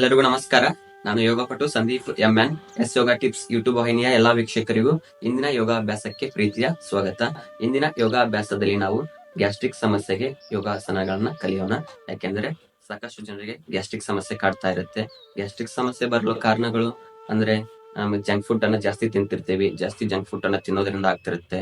ನಮಸ್ಕಾರ. ನಾನು ಯೋಗಪಟು Sandeep M N S yoga tips YouTube ವಾಹಿನಿಯ ಎಲ್ಲಾ ವೀಕ್ಷಕರಿಗೂ ಇಂದಿನ ಯೋಗಾಭ್ಯಾಸಕ್ಕೆ ಪ್ರೀತಿಯ ಸ್ವಾಗತ. ಇಂದಿನ ಯೋಗಾಭ್ಯಾಸದಲ್ಲಿ ನಾವು ಗ್ಯಾಸ್ಟ್ರಿಕ್ ಸಮಸ್ಯೆಗೆ ಯೋಗಾಸನಗಳನ್ನ ಕಲಿಯೋಣ. ಯಾಕೆಂದ್ರೆ ಸಾಕಷ್ಟು ಜನರಿಗೆ ಗ್ಯಾಸ್ಟ್ರಿಕ್ ಸಮಸ್ಯೆ ಕಾಡ್ತಾ ಇರುತ್ತೆ. ಗ್ಯಾಸ್ಟ್ರಿಕ್ ಸಮಸ್ಯೆ ಬರಲು ಕಾರಣಗಳು ಅಂದ್ರೆ ಜಂಕ್ ಫುಡ್ ಅನ್ನ ಜಾಸ್ತಿ ತಿಂತಿರ್ತೀವಿ, ಜಾಸ್ತಿ ಜಂಕ್ ಫುಡ್ ಅನ್ನ ತಿನ್ನೋದ್ರಿಂದ ಆಗ್ತಿರುತ್ತೆ.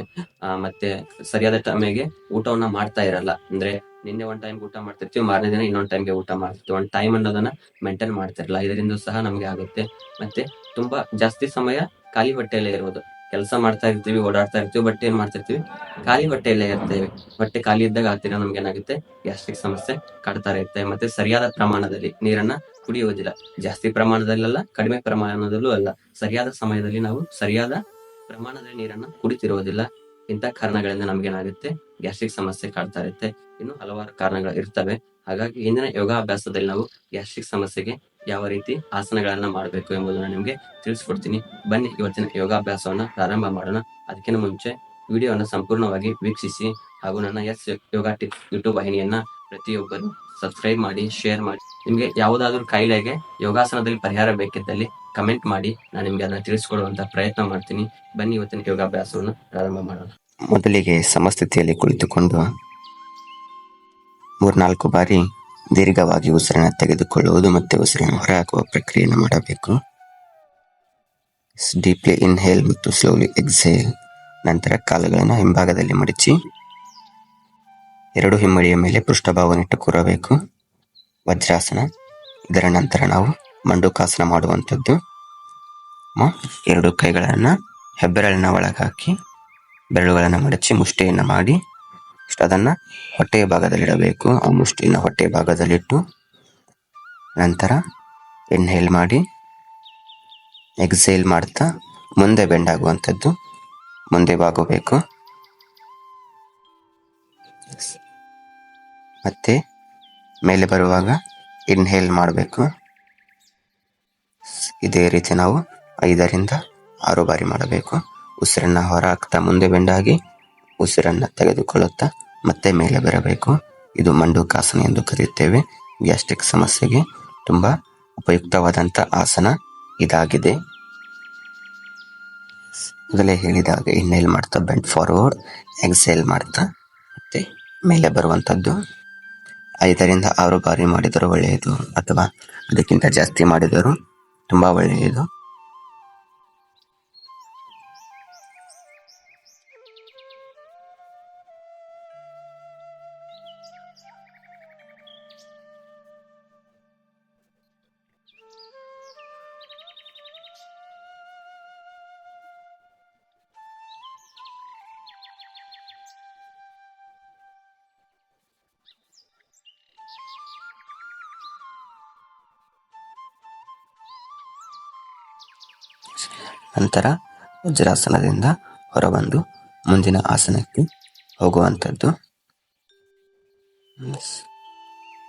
ಮತ್ತೆ ಸರಿಯಾದ ಟೈಮಿಗೆ ಊಟವನ್ನ ಮಾಡ್ತಾ ಇರಲ್ಲ. ಅಂದ್ರೆ ನಿನ್ನೆ ಒಂದ್ ಟೈಮ್ ಊಟ ಮಾಡ್ತಿರ್ತೀವಿ, ಮಾರನೇ ದಿನ ಇನ್ನೊಂದ್ ಟೈಮ್ಗೆ ಊಟ ಮಾಡ್ತಿರ್ತೀವಿ. ಒಂದ್ ಟೈಮ್ ಅನ್ನೋದನ್ನ ಮೇಂಟೈನ್ ಮಾಡ್ತಿರಲ್ಲ ಇದರಿಂದ ಸಹ ನಮ್ಗೆ ಆಗುತ್ತೆ. ಮತ್ತೆ ತುಂಬಾ ಜಾಸ್ತಿ ಸಮಯ ಖಾಲಿ ಹೊಟ್ಟೆಯಲ್ಲೇ ಇರೋದು ಕೆಲಸ ಮಾಡ್ತಾ ಇರ್ತೀವಿ, ಓಡಾಡ್ತಾ ಇರ್ತೀವಿ ಬಟ್ ಏನ್ ಮಾಡ್ತಿರ್ತೀವಿ? ಖಾಲಿ ಹೊಟ್ಟೆಯಲ್ಲೇ ಇರ್ತೇವೆ. ಹೊಟ್ಟೆ ಖಾಲಿ ಇದ್ದಾಗ ಆತಿರ ನಮ್ಗೆ ಏನಾಗುತ್ತೆ? ಗ್ಯಾಸ್ಟ್ರಿಕ್ ಸಮಸ್ಯೆ ಕಾಡ್ತಾ ಇರುತ್ತೆ. ಮತ್ತೆ ಸರಿಯಾದ ಪ್ರಮಾಣದಲ್ಲಿ ನೀರನ್ನ ಕುಡಿಯುವುದಿಲ್ಲ ಜಾಸ್ತಿ ಪ್ರಮಾಣದಲ್ಲಲ್ಲ, ಕಡಿಮೆ ಪ್ರಮಾಣದಲ್ಲೂ ಅಲ್ಲ. ಸರಿಯಾದ ಸಮಯದಲ್ಲಿ ನಾವು ಸರಿಯಾದ ಪ್ರಮಾಣದಲ್ಲಿ ನೀರನ್ನ ಕುಡಿತಿರುವುದಿಲ್ಲ ಇಂಥ ಕಾರಣಗಳಿಂದ ನಮ್ಗೇನಾಗುತ್ತೆ ಗ್ಯಾಸ್ಟ್ರಿಕ್ ಸಮಸ್ಯೆ ಕಾಡ್ತಾ ಇರುತ್ತೆ. ಇನ್ನು ಹಲವಾರು ಕಾರಣಗಳು ಇರ್ತವೆ. ಹಾಗಾಗಿ ಇಂದಿನ ಯೋಗಾಭ್ಯಾಸದಲ್ಲಿ ನಾವು ಗ್ಯಾಸ್ಟ್ರಿಕ್ ಸಮಸ್ಯೆಗೆ ಯಾವ ರೀತಿ ಆಸನಗಳನ್ನ ಮಾಡಬೇಕು ಎಂಬುದನ್ನು ನಿಮಗೆ ತಿಳಿಸ್ಕೊಡ್ತೀನಿ. ಬನ್ನಿ, ಇವತ್ತಿನ ಯೋಗಾಭ್ಯಾಸವನ್ನ ಪ್ರಾರಂಭ ಮಾಡೋಣ. ಅದಕ್ಕಿಂತ ಮುಂಚೆ ವಿಡಿಯೋವನ್ನು ಸಂಪೂರ್ಣವಾಗಿ ವೀಕ್ಷಿಸಿ ಹಾಗೂ ನನ್ನ ಎಸ್ ಯೋಗ ಟಿಪ್ ಯೂಟ್ಯೂಬ್ ವಾಹಿನಿಯನ್ನ ಪ್ರತಿಯೊಬ್ಬರು ಸಬ್ಸ್ಕ್ರೈಬ್ ಮಾಡಿ, ಶೇರ್ ಮಾಡಿ. ನಿಮಗೆ ಯಾವುದಾದ್ರೂ ಕಾಯಿಲೆಗೆ ಯೋಗಾಸನದಲ್ಲಿ ಪರಿಹಾರ ಬೇಕಿದ್ದಲ್ಲಿ ಕಮೆಂಟ್ ಮಾಡಿ, ನಾನು ನಿಮ್ಗೆ ಅದನ್ನ ತಿಳಿಸ್ಕೊಡುವಂತ ಪ್ರಯತ್ನ ಮಾಡ್ತೀನಿ. ಬನ್ನಿ ಇವತ್ತಿನ ಯೋಗಾಭ್ಯಾಸವನ್ನು ಪ್ರಾರಂಭ ಮಾಡೋಣ. ಮೊದಲಿಗೆ ಸಮಸ್ಥಿತಿಯಲ್ಲಿ ಕುಳಿತುಕೊಂಡು ಮೂರ್ನಾಲ್ಕು ಬಾರಿ ದೀರ್ಘವಾಗಿ ಉಸಿರನ್ನು ತೆಗೆದುಕೊಳ್ಳುವುದು ಮತ್ತು ಉಸಿರನ್ನು ಹೊರಹಾಕುವ ಪ್ರಕ್ರಿಯೆಯನ್ನು ಮಾಡಬೇಕು. ಡೀಪ್ಲಿ ಇನ್ಹೇಲ್ ಮತ್ತು ಸ್ಲೋಲಿ ಎಕ್ಸೇಲ್ ನಂತರ ಕಾಲುಗಳನ್ನು ಹಿಂಭಾಗದಲ್ಲಿ ಮಡಚಿ, ಎರಡು ಹಿಮ್ಮಡಿಯ ಮೇಲೆ ಪೃಷ್ಠಭಾವನಿಟ್ಟು ಕೂರಬೇಕು. ವಜ್ರಾಸನ, ಇದರ ನಂತರ ನಾವು ಮಂಡುಕಾಸನ ಮಾಡುವಂಥದ್ದು. ಎರಡು ಕೈಗಳನ್ನು ಹೆಬ್ಬೆರಳಿನ ಒಳಗಾಕಿ ಬೆರಳುಗಳನ್ನು ಮಡಚಿ ಮುಷ್ಟಿಯನ್ನು ಮಾಡಿ ಅದನ್ನ ಹೊಟ್ಟೆಯ ಭಾಗದಲ್ಲಿಡಬೇಕು. ಆ ಮುಷ್ಟಿಯನ್ನು ಹೊಟ್ಟೆಯ ಭಾಗದಲ್ಲಿಟ್ಟು ನಂತರ ಇನ್ಹೇಲ್ ಮಾಡಿ ಎಕ್ಸೇಲ್ ಮಾಡ್ತಾ ಮುಂದೆ ಬೆಂಡಾಗುವಂಥದ್ದು ಮುಂದೆ ಬಾಗಬೇಕು. ಮತ್ತೆ ಮೇಲೆ ಬರುವಾಗ ಇನ್ಹೇಲ್ ಮಾಡಬೇಕು. ಇದೇ ರೀತಿ ನಾವು ಐದರಿಂದ ಆರು ಬಾರಿ ಮಾಡಬೇಕು. ಉಸಿರನ್ನ ಹೊರ ಹಾಕ್ತಾ ಮುಂದೆ ಬೆಂಡಾಗಿ ಉಸಿರನ್ನ ತೆಗೆದುಕೊಳ್ಳುತ್ತಾ ಮತ್ತೆ ಮೇಲೆ ಬರಬೇಕು. ಇದು ಮಂಡುಕಾಸನ ಎಂದು ಕರೆಯುತ್ತೇವೆ. ಗ್ಯಾಸ್ಟ್ರಿಕ್ ಸಮಸ್ಯೆಗೆ ತುಂಬಾ ಉಪಯುಕ್ತವಾದಂಥ ಆಸನ ಇದಾಗಿದೆ. ಮೊದಲೇ ಹೇಳಿದಾಗ ಇನ್ನೇಲ್ ಮಾಡ್ತಾ ಬೆಂಡ್ ಫಾರ್ವರ್ಡ್ ಎಕ್ಸೇಲ್ ಮಾಡ್ತಾ ಮತ್ತೆ ಮೇಲೆ ಬರುವಂಥದ್ದು ಐದರಿಂದ ಆರು ಬಾರಿ ಮಾಡಿದರೂ ಒಳ್ಳೆಯದು ಅಥವಾ ಅದಕ್ಕಿಂತ ಜಾಸ್ತಿ ಮಾಡಿದರೂ ဓမ္မဝရဏေသော ನಂತರ ವಜ್ರಾಸನದಿಂದ ಹೊರಬಂದು ಮುಂದಿನ ಆಸನಕ್ಕೆ ಹೋಗುವಂಥದ್ದು.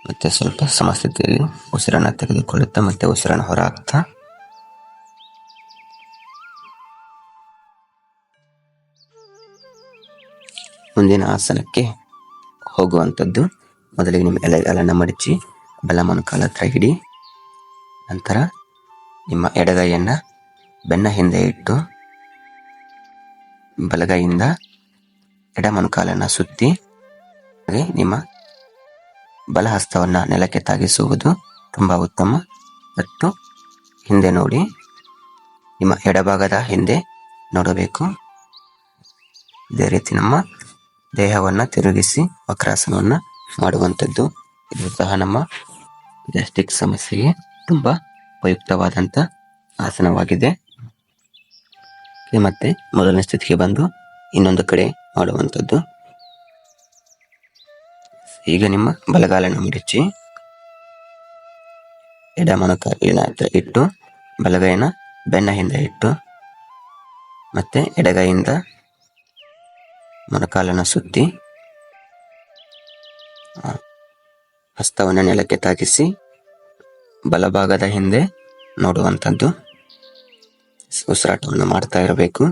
ಮತ್ತೆ ಸ್ವಲ್ಪ ಸಮಸ್ಥಿತಿಯಲ್ಲಿ ಉಸಿರನ್ನು ತೆಗೆದುಕೊಳ್ಳುತ್ತಾ ಮತ್ತೆ ಉಸಿರನ್ನು ಹೊರ ಹಾಕ್ತಾ ಮುಂದಿನ ಆಸನಕ್ಕೆ ಹೋಗುವಂಥದ್ದು. ಮೊದಲಿಗೆ ನಿಮ್ಮ ಎಲೆಗಳನ್ನು ಮಡಚಿ ಬಲ ಮೊಣಕಾಲ ಹತ್ರ ಹಿಡಿ, ನಂತರ ನಿಮ್ಮ ಎಡಗೈಯನ್ನ ಬೆನ್ನ ಹಿಂದೆ ಇಟ್ಟು ಬಲಗೈಯಿಂದ ಎಡ ಮೊಣಕಾಲನ್ನು ಸುತ್ತಿ ಹಾಗೆ ನಿಮ್ಮ ಬಲಹಸ್ತವನ್ನು ನೆಲಕ್ಕೆ ತಾಗಿಸುವುದು ತುಂಬಾ ಉತ್ತಮ. ಮತ್ತು ಹಿಂದೆ ನೋಡಿ, ನಿಮ್ಮ ಎಡಭಾಗದ ಹಿಂದೆ ನೋಡಬೇಕು. ಇದೇ ರೀತಿ ನಮ್ಮ ದೇಹವನ್ನು ತಿರುಗಿಸಿ ವಕ್ರಾಸನವನ್ನು ಮಾಡುವಂಥದ್ದು. ಇದು ಸಹ ನಮ್ಮ ಗ್ಯಾಸ್ಟ್ರಿಕ್ ಸಮಸ್ಯೆಗೆ ತುಂಬಾ ಉಪಯುಕ್ತವಾದಂಥ ಆಸನವಾಗಿದೆ. ಮತ್ತೆ ಮೊದಲನೇ ಸ್ಥಿತಿಗೆ ಬಂದು ಇನ್ನೊಂದು ಕಡೆ ಮಾಡುವಂಥದ್ದು. ಈಗ ನಿಮ್ಮ ಬಲಗಾಲನ ಮುಡಿಚಿ ಎಡ ಮೊಣಕಾಲಿನ ಇಟ್ಟು, ಬಲಗೈನ ಬೆನ್ನ ಹಿಂದೆ ಇಟ್ಟು, ಮತ್ತೆ ಎಡಗೈಯಿಂದ ಮೊಣಕಾಲನ ಸುತ್ತಿ ಹಸ್ತವನ್ನು ನೆಲಕ್ಕೆ ತಾಗಿಸಿ, ಬಲಭಾಗದ ಹಿಂದೆ ನೋಡುವಂಥದ್ದು. ಉಸಿರಾಟವನ್ನು ಮಾಡ್ತಾ ಇರಬೇಕು.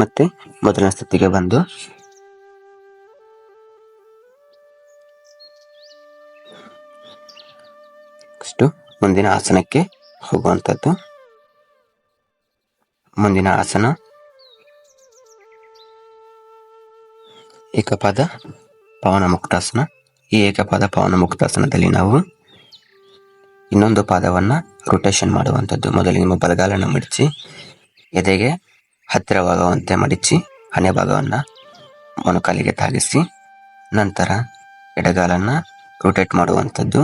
ಮತ್ತೆ ಮೊದಲ ಸ್ಥಿತಿಗೆ ಬಂದು. ಮುಂದಿನ ಆಸನಕ್ಕೆ ಹೋಗುವಂಥದ್ದು. ಮುಂದಿನ ಆಸನ. ಏಕಪಾದ ಪವನ ಮುಕ್ತಾಸನ ಈ ಏಕಪಾದ ಪವನ ಮುಕ್ತಾಸನದಲ್ಲಿ ನಾವು ಇನ್ನೊಂದು ಪಾದವನ್ನು ರೊಟೇಷನ್ ಮಾಡುವಂಥದ್ದು. ಮೊದಲು ನಿಮ್ಮ ಬಲಗಾಲನ್ನು ಮಡಿಚಿ ಎದೆಗೆ ಹತ್ತಿರವಾಗುವಂತೆ ಮಡಿಚಿ, ಹಣೆ ಭಾಗವನ್ನು ಮೊಣಕಾಲಿಗೆ ತಾಗಿಸಿ, ನಂತರ ಎಡಗಾಲನ್ನು ರೊಟೇಟ್ ಮಾಡುವಂಥದ್ದು.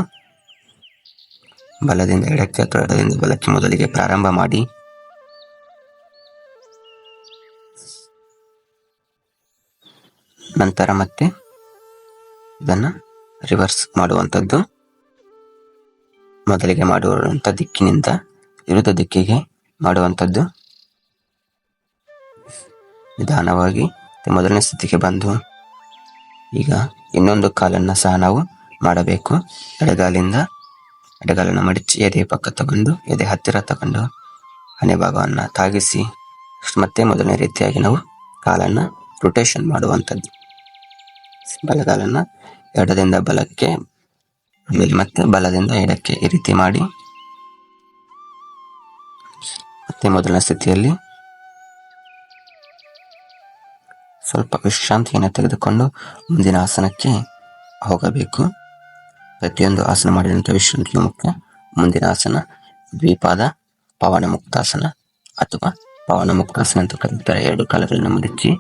ಬಲದಿಂದ ಎಡಕ್ಕೆ ಅಥವಾ ಎಡದಿಂದ ಬಲಕ್ಕೆ ಮೊದಲಿಗೆ ಪ್ರಾರಂಭ ಮಾಡಿ. ನಂತರ ಮತ್ತೆ ಇದನ್ನ ರಿವರ್ಸ್ ಮಾಡುವಂಥದ್ದು. ಮೊದಲಿಗೆ ಮಾಡುವಂಥ ದಿಕ್ಕಿನಿಂದ ವಿರುದ್ಧ ದಿಕ್ಕಿಗೆ ಮಾಡುವಂಥದ್ದು. ನಿಧಾನವಾಗಿ ಮೊದಲನೇ ಸ್ಥಿತಿಗೆ ಬಂದು ಈಗ ಇನ್ನೊಂದು ಕಾಲನ್ನು ಸಹ ನಾವು ಮಾಡಬೇಕು. ಎಡಗಾಲಿಂದ ಎಡಗಾಲನ್ನು ಮಡಚಿ ಎದೆ ಪಕ್ಕ ತಗೊಂಡು, ಎದೆ ಹತ್ತಿರ ತಗೊಂಡು ಹಣೆ ಭಾಗವನ್ನು ತಾಗಿಸಿ, ಮತ್ತೆ ಮೊದಲನೇ ರೀತಿಯಾಗಿ ನಾವು ಕಾಲನ್ನು ರೊಟೇಷನ್ ಮಾಡುವಂಥದ್ದು. ಬಲಗಾಲನ್ನ ಎಡದಿಂದ ಬಲಕ್ಕೆ, ಆಮೇಲೆ ಮತ್ತೆ ಬಲದಿಂದ ಎಡಕ್ಕೆ ಈ ರೀತಿ ಮಾಡಿ. ಮತ್ತೆ ಮೊದಲನೇ ಸ್ಥಿತಿಯಲ್ಲಿ ಸ್ವಲ್ಪ ವಿಶ್ರಾಂತಿಯನ್ನು ತೆಗೆದುಕೊಂಡು ಮುಂದಿನ ಆಸನಕ್ಕೆ ಹೋಗಬೇಕು. ಪ್ರತಿಯೊಂದು ಆಸನ ಮಾಡಿದಂಥ ವಿಶ್ರಾಂತಿಯು ಮುಖ್ಯ. ಮುಂದಿನ ಆಸನ ದ್ವಿಪಾದ, ಪವನ ಮುಕ್ತಾಸನ ಅಥವಾ ಪವನ ಮುಕ್ತಾಸನ ಅಂತ ಕರೀತಾರೆ ಎರಡು ಕಾಲುಗಳನ್ನು ಮಡಿಚಿ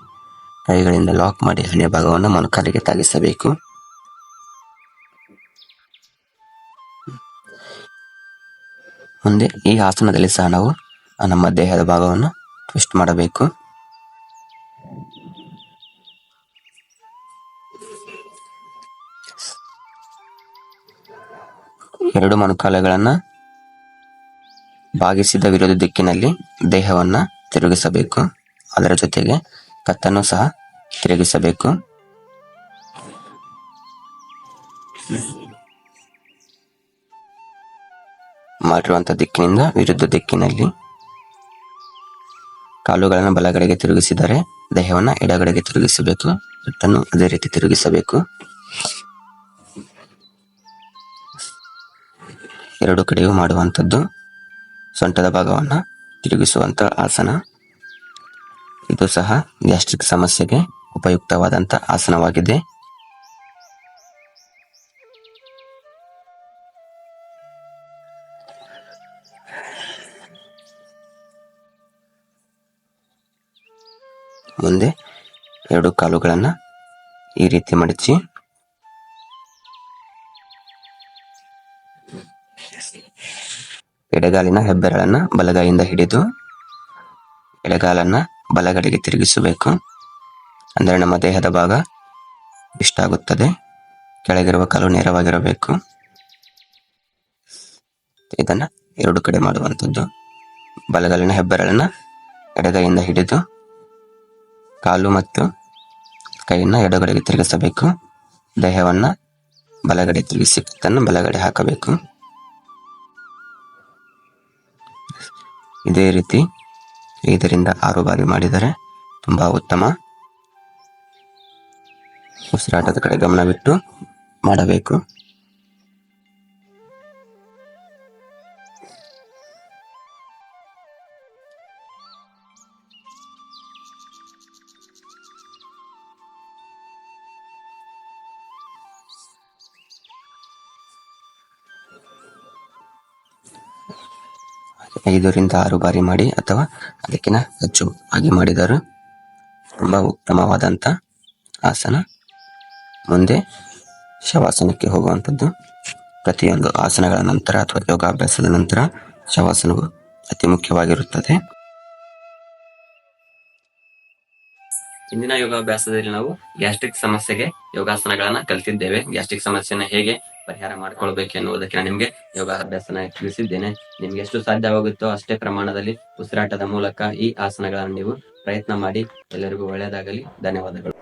ಕೈಗಳಿಂದ ಲಾಕ್ ಮಾಡಿ ಹಣೆಯ ಭಾಗವನ್ನು ಮೊಣಕಾಲಿಗೆ ತಾಗಿಸಬೇಕು. ಮುಂದೆ ಈ ಆಸನದಲ್ಲಿ ಸಹ ನಾವು ನಮ್ಮ ದೇಹದ ಭಾಗವನ್ನು ಟ್ವಿಸ್ಟ್ ಮಾಡಬೇಕು. ಎರಡು ಮೊಣಕಾಲುಗಳನ್ನು ಭಾಗಿಸಿದ ವಿರೋಧ ದಿಕ್ಕಿನಲ್ಲಿ ದೇಹವನ್ನು ತಿರುಗಿಸಬೇಕು. ಅದರ ಜೊತೆಗೆ ಕತ್ತನ್ನು ಸಹ ತಿರುಗಿಸಬೇಕು. ಮಾಡಿರುವಂತಹ ದಿಕ್ಕಿನಿಂದ ವಿರುದ್ಧ ದಿಕ್ಕಿನಲ್ಲಿ ಕಾಲುಗಳನ್ನು ಬಲಗಡೆಗೆ ತಿರುಗಿಸಿದರೆ ದೇಹವನ್ನು ಎಡಗಡೆಗೆ ತಿರುಗಿಸಬೇಕು ಅದನ್ನು ಅದೇ ರೀತಿ ತಿರುಗಿಸಬೇಕು. ಎರಡು ಕಡೆಯೂ ಮಾಡುವಂಥದ್ದು. ಸೊಂಟದ ಭಾಗವನ್ನು ತಿರುಗಿಸುವಂಥ ಆಸನ. ಇದು ಸಹ ಗ್ಯಾಸ್ಟ್ರಿಕ್ ಸಮಸ್ಯೆಗೆ ಉಪಯುಕ್ತವಾದಂಥ ಆಸನವಾಗಿದೆ. ಮುಂದೆ ಎರಡು ಕಾಲುಗಳನ್ನ ಈ ರೀತಿ ಮಡಚಿ ಎಡಗಾಲಿನ ಹೆಬ್ಬೆರಳನ್ನ ಬಲಗೈಯಿಂದ ಹಿಡಿದು ಎಡಗಾಲನ್ನ ಬಲಗಡೆಗೆ ತಿರುಗಿಸಬೇಕು. ಅಂದರೆ ನಮ್ಮ ದೇಹದ ಭಾಗ ಇಷ್ಟ ಆಗುತ್ತದೆ. ಕೆಳಗಿರುವ ಕಾಲು ನೇರವಾಗಿರಬೇಕು. ಇದನ್ನ ಎರಡು ಕಡೆ ಮಾಡುವಂಥದ್ದು. ಬಲಗಾಲಿನ ಹೆಬ್ಬೆರಳನ್ನ ಎಡಗೈಯಿಂದ ಹಿಡಿದು ಕಾಲು ಮತ್ತು ಕೈಯನ್ನ ಎಡಗಡೆಗೆ ತಿರುಗಿಸಬೇಕು. ದೇಹವನ್ನ ಬಲಗಡೆ ತಿರುಗಿಸಿ, ಕತ್ತನ್ನು ಬಲಗಡೆ ಹಾಕಬೇಕು. ಇದೇ ರೀತಿ ಐದರಿಂದ ಆರು ಬಾರಿ ಮಾಡಿದರೆ ತುಂಬಾ ಉತ್ತಮ. ಉಸಿರಾಟದ ಕಡೆ ಗಮನವಿಟ್ಟು ಮಾಡಬೇಕು. ಐದರಿಂದ ಆರು ಬಾರಿ ಮಾಡಿ ಅಥವಾ ಅದಕ್ಕಿಂತ ಹೆಚ್ಚು ಆಗಿ ಮಾಡಿದರು. ತುಂಬ ಉತ್ತಮವಾದಂಥ ಆಸನ. ಮುಂದೆ ಶವಾಸನಕ್ಕೆ ಹೋಗುವಂಥದ್ದು. ಪ್ರತಿಯೊಂದು ಆಸನಗಳ ನಂತರ ಅಥವಾ ಯೋಗಾಭ್ಯಾಸದ ನಂತರ ಶವಾಸನವು ಅತಿ ಮುಖ್ಯವಾಗಿರುತ್ತದೆ. ಇಂದಿನ ಯೋಗಾಭ್ಯಾಸದಲ್ಲಿ ನಾವು ಗ್ಯಾಸ್ಟ್ರಿಕ್ ಸಮಸ್ಯೆಗೆ ಯೋಗಾಸನಗಳನ್ನು ಕಲಿತಿದ್ದೇವೆ. ಗ್ಯಾಸ್ಟ್ರಿಕ್ ಸಮಸ್ಯೆಯನ್ನು ಹೇಗೆ ಪರಿಹಾರ ಮಾಡ್ಕೊಳ್ಬೇಕು ಎನ್ನುವುದಕ್ಕೆ ನಾನು ನಿಮ್ಗೆ ಯೋಗಾಭ್ಯಾಸನ ತಿಳಿಸಿದ್ದೇನೆ. ನಿಮ್ಗೆ ಎಷ್ಟು ಸಾಧ್ಯವಾಗುತ್ತೋ ಅಷ್ಟೇ ಪ್ರಮಾಣದಲ್ಲಿ ಉಸಿರಾಟದ ಮೂಲಕ ಈ ಆಸನಗಳನ್ನು ನೀವು ಪ್ರಯತ್ನ ಮಾಡಿ. ಎಲ್ಲರಿಗೂ ಒಳ್ಳೆಯದಾಗಲಿ. ಧನ್ಯವಾದಗಳು.